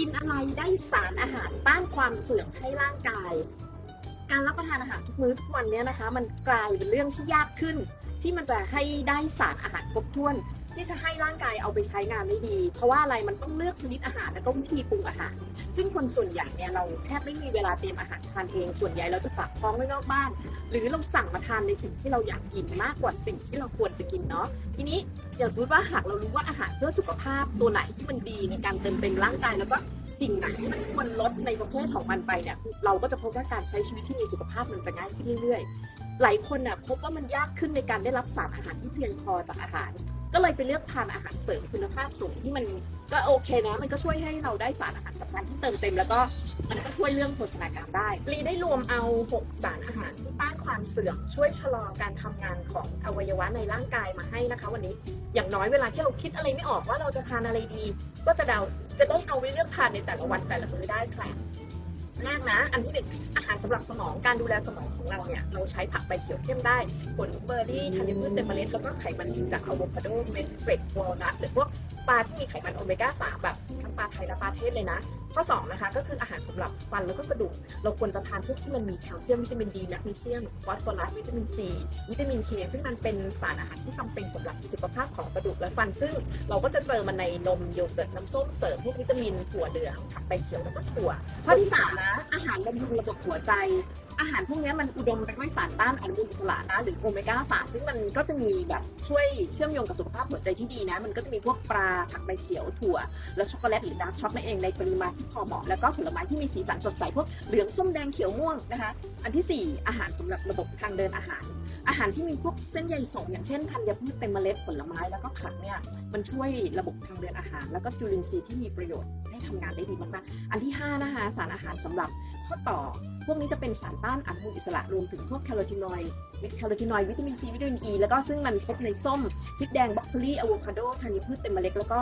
กินอะไรได้สารอาหารต้านความเสื่อมให้ร่างกาย การรับประทานอาหารทุกมื้อทุกวันเนี้ยนะคะ มันกลายเป็นเรื่องที่ยากขึ้น ที่มันจะให้ได้สารอาหารครบถ้วน ที่จะให้ร่างกายเอาไปใช้งานได้ดี เพราะว่าอะไรมันต้องเลือกชนิดอาหารแล้วก็วิธีปรุงอาหาร ซึ่งคนส่วนใหญ่เนี่ยเราแทบไม่มีเวลาเตรียมอาหารทานเอง ส่วนใหญ่เราจะฝากท้องไว้นอกบ้าน หรือเราสั่งมาทานในสิ่งที่เราอยากกินมากกว่าสิ่งที่เราควรจะกินเนาะ ทีนี้อย่างสมมติว่าหากเรารู้ว่าอาหารเพื่อสุขภาพตัวไหนที่มันดีในการเติมเต็มร่างกายแล้วก็สิ่งไหนที่มันควรลดในประเภทของมันไปเนี่ยเราก็จะพบว่าการใช้ชีวิตที่มีสุขภาพมันจะง่ายขึ้นเรื่อยๆ หลายคนน่ะพบว่ามันยากขึ้นในการได้รับสารอาหารที่เพียงพอจากอาหาร ก็เลยไปเลือกทานอาหารเสริมคุณภาพสูงที่มันก็โอเคนะ มันก็ช่วยให้เราได้สารอาหารสำคัญที่เติมเต็ม แล้วก็มันก็ช่วยเรื่องโภชนาการได้ลีได้รวมเอา 6 สารอาหารที่ต้านความเสื่อมช่วยชะลอการทำงานของอวัยวะในร่างกายมาให้นะคะ วันนี้อย่างน้อยเวลาที่เราคิดอะไรไม่ออกว่าเราจะทานอะไรดี ก็จะเดาจะได้เอาไว้เลือกทานในแต่ละวันแต่ละมื้อได้ค่ะ แรกนะ อันที่หนึ่งอาหารสำหรับสมองการดูแลสมองของเราเนี่ย เราใช้ผักใบเขียวเข้มได้ ผลเบอร์รี่ธัญพืชเต็มเมล็ด แล้วก็ไขมันดีจากอะโวคาโดเมนเฟรกวอลนัทหรือพวกปลาที่มีไขมันโอเมก้า3แบบทั้งปลาไทยและปลาเทศเลยนะข้อ2นะคะก็คืออาหารสำหรับฟันแล้วก็กระดูก เราควรจะทานพวกที่มันมีแคลเซียมวิตามินดีแมกนีเซียมฟอสฟอรัสวิตามินซีวิตามินเคซึ่งมันเป็นสารอาหารที่จำเป็นสำหรับสุขภาพของกระดูกและฟัน ซึ่งเราก็จะเจอมันในนมโยเกิร์ตน้ำส้มเสริมพวกวิตามินถั่วเหลืองผักใบเขียวแล้วก็ถั่วข้อที่สามนะอาหารบำรุงระบบหัวใจอาหารพวกนี้มันอุดมไปด้วยสารต้านอนุมูลอิสระนะหรือโอเมก้าสามซึ่งมันก็จะมีแบบช่วยเชื่อมโยงกับสุขภาพหัวใจที่ดีนะ มันก็จะมีพวกปลาผักใบเขียวถั่ว และช็อกโกแลตหรือดาร์กช็อกนั่นเองในปริมาณพอเหมาะแล้วก็ผลไม้ที่มีสีสันสดใสพวกเหลืองส้มแดงเขียวม่วงนะคะ อันที่สี่อาหารสำหรับระบบทางเดินอาหาร อาหารที่มีพวกเส้นใยส่งอย่างเช่นธัญพืชเต็มเมล็ดผลไม้แล้วก็ผักเนี่ยมันช่วยระบบทางเดินอาหาร แล้วก็จุลินทรีย์ที่มีประโยชน์ให้ทำงานได้ดีมากๆอันที่ห้านะคะสารอาหารสำหรับข้อต่อ พวกนี้จะเป็นสารต้านอนุมูลอิสระรวมถึงพวกแคโรทีนอยด์แคโรทีนอยด์วิตามินซีวิตามินอีแล้วก็ซึ่งมันพบในส้มพริกแดงบรอกโคลีอะโวคาโดธัญพืชเต็มเมล็ดแล้วก็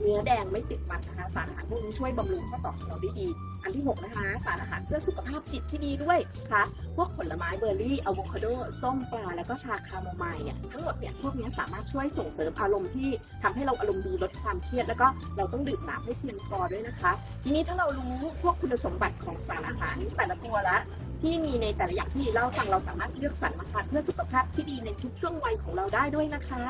เนื้อแดงไม่ติดมันนะคะ สารอาหารพวกนี้ช่วยบำรุงข้อต่อของเราได้ดี อันที่ 6 นะคะ สารอาหารเพื่อสุขภาพจิตที่ดีด้วยค่ะพวกผลไม้เบอร์รี่อะโวคาโดส้มปลา แล้วก็ชาคาโมไมล์เนี่ยทั้งหมดเนี่ยพวกนี้สามารถช่วยส่งเสริมอารมณ์ที่ทำให้เราอารมณ์ดีลดความเครียด แล้วก็เราต้องดื่มน้ำให้เพียงพอด้วยนะคะ ทีนี้ถ้าเรารู้พวกคุณสมบัติของสารอาหารแต่ละตัวละที่มีในแต่ละอย่างที่เล่าฟังเราสามารถเลือกสรรมาทานเพื่อสุขภาพที่ดีในทุกช่วงวัยของเราได้ด้วยนะคะ